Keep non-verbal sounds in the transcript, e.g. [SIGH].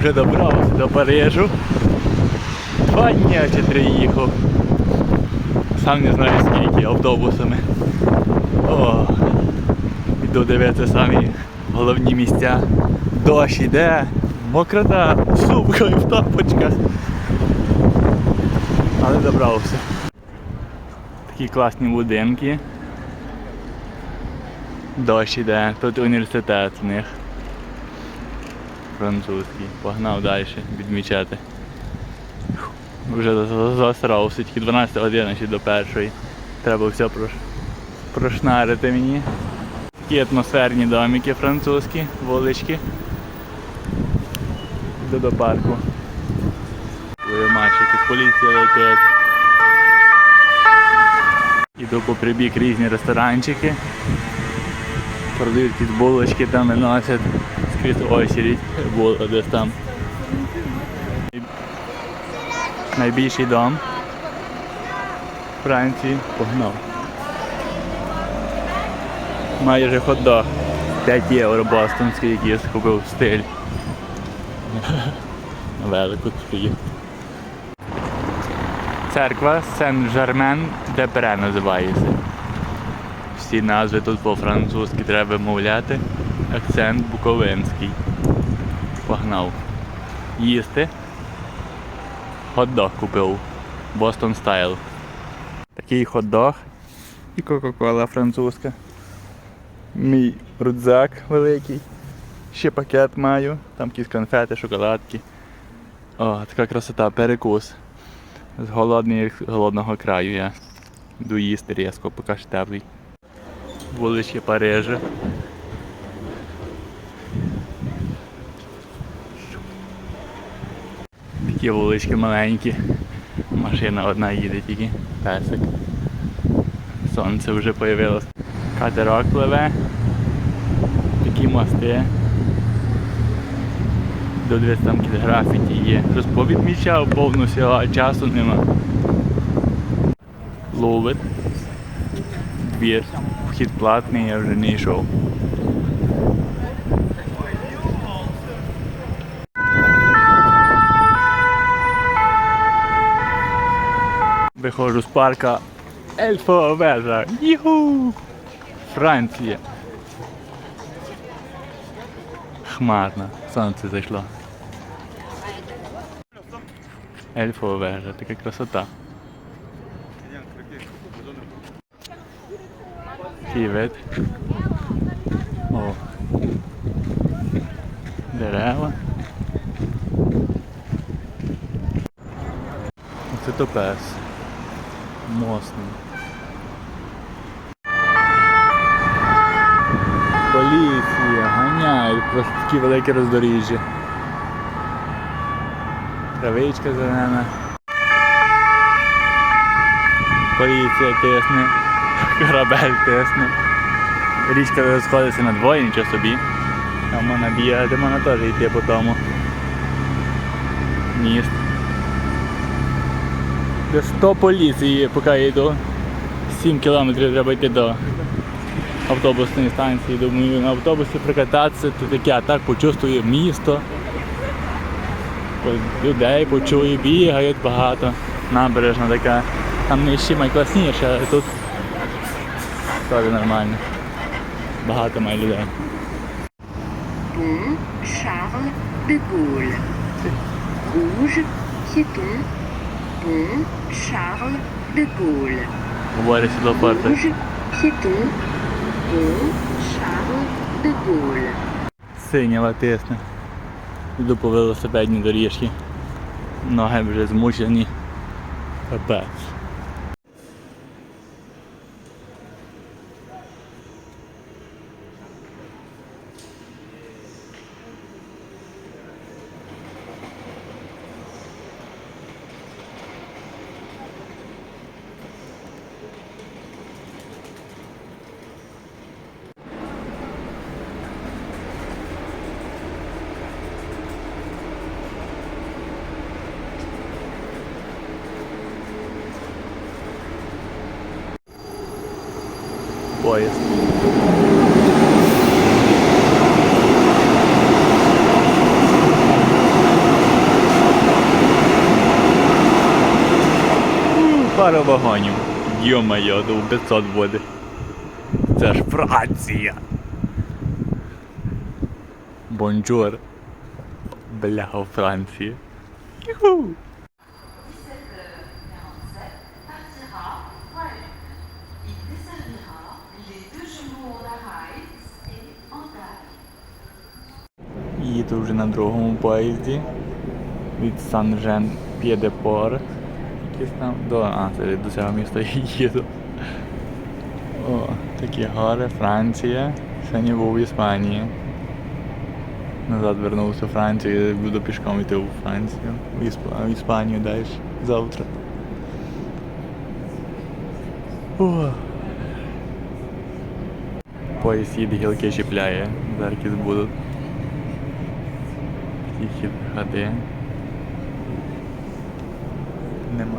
Вже добрався до Парижу. Два дні чи три їхав. Сам не знаю скільки автобусами. О, іду дивитися самі головні місця. Дощ іде, мокрота, сумка в тапочках. Але добрався. Такі класні будинки. Дощ іде, тут університет в них. Французький. Погнав далі відмічати. Вже за- за- засрався, тільки 12 година ще до першої. Треба все прош... прошнарити мені. Такі атмосферні домики французькі, вулички. Йду до парку. Ой, машики, поліція летить. Іду по прибіг різні ресторанчики. Продають якісь булочки там виносять. Скрізь очередь була десь там. Найбільший дом Франції погнав. Майже хот-дог. 5 євро бостонський якийсь купив стиль. [LAUGHS] Велику такий. Церква Сен-Жермен-де-Пре називається. Всі назви тут по-французьки треба вимовляти. Акцент буковинський. Погнав. Їсти. Хот-дог купив. Бостон Стайл. Такий хот-дог і Кока-Кола французька. Мій рюкзак великий. Ще пакет маю. Там якісь конфети, шоколадки. О, така красота, перекус. З голодний, голодного краю я. Йду їсти різко, поки ще теплий. Вулички Парижа. Такі вулички маленькі. Машина одна їде тільки. Песик. Сонце вже появилось. Катерок пливе. Такі мости. До дивись там якісь є. Щось повідмічав повну сила, а часу нема. Ловить. Двір. Вхід платний, я вже не йшов. Виходжу з парка Ельфова вежа. Юху! Франція. Хмарно. Сонце зайшло. Ельфова вежа, така красота. Такий. О. Дерева. Оце то пес. Мосний. Поліція, ганяють, просто такі великі роздоріжжя. Травичка зелена. Поліція тисне, корабель тисне. Річка розходиться на двоє, нічого собі. Там можна бігати, можна теж йти по тому. Міст. Де 100 поліції, поки я йду. 7 кілометрів треба йти до автобусної станції. Думаю, на автобусі прокататися, то таке, а так почувствую місто. Людей почую, бігають багато. Набережна така. Там нижче найкласніше, але тут теж нормально. Багато має людей. Charles de Gaulle. Rouge, piéton. Pont Charles de Gaulle. Говорить світлофорти. Rouge, piéton. Pont Charles de Gaulle. Синява тисне. Йду по велосипедній доріжці. Ноги вже змучені. Капець. поїзд. Пара вагонів. Йо-майо, до 500 буде. Це ж Франція. Бонжур. Бляха Франції. Юху! Їду вже на другому поїзді від Сан-Жен П'єдепор. Якийсь там до. А, це до цього міста [LAUGHS] їду. О, такі гори, Франція. Сьогодні був в Іспанії. Назад вернувся в Францію буду пішком йти у Францію. В, Ісп... в Іспанію далі завтра. О. Поїзд їде гілки чіпляє. Зараз будуть. Тихі ходи. Нема.